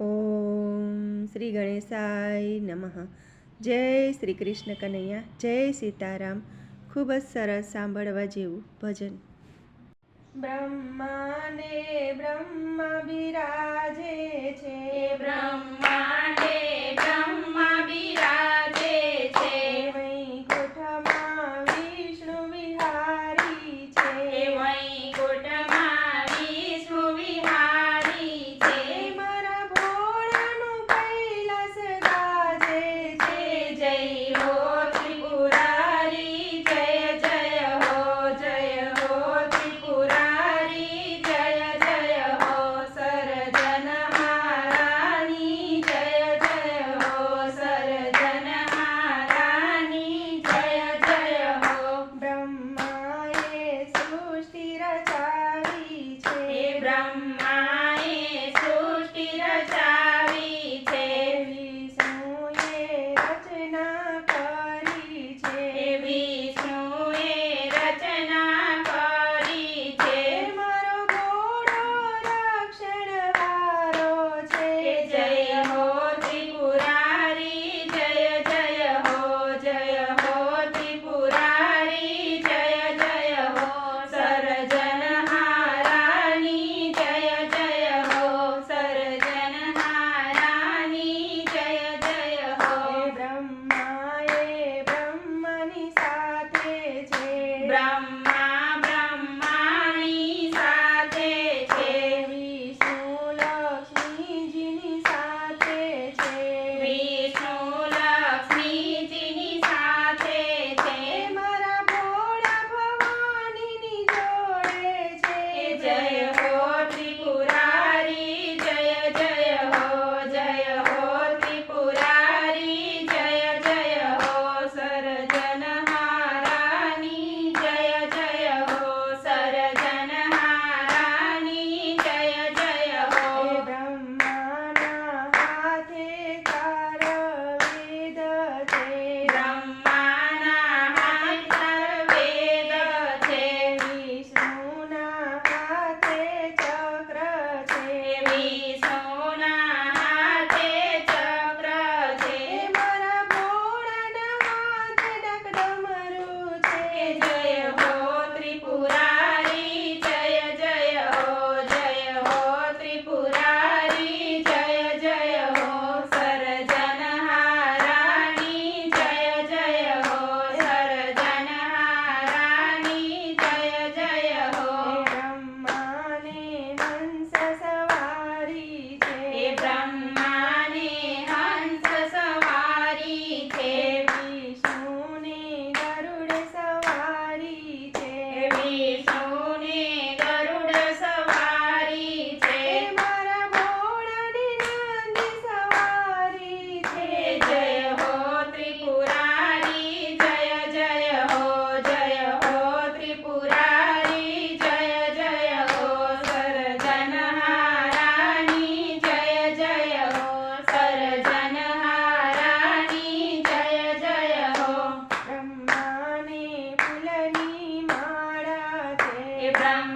ઓમ શ્રી ગણેશાય નમઃ. જય શ્રી કૃષ્ણ કનૈયા, જય સીતારામ. ખૂબ જ સરસ સાંભળવા જેવું ભજન. બ્રહ્માને બ્રહ્મા વિરા Parang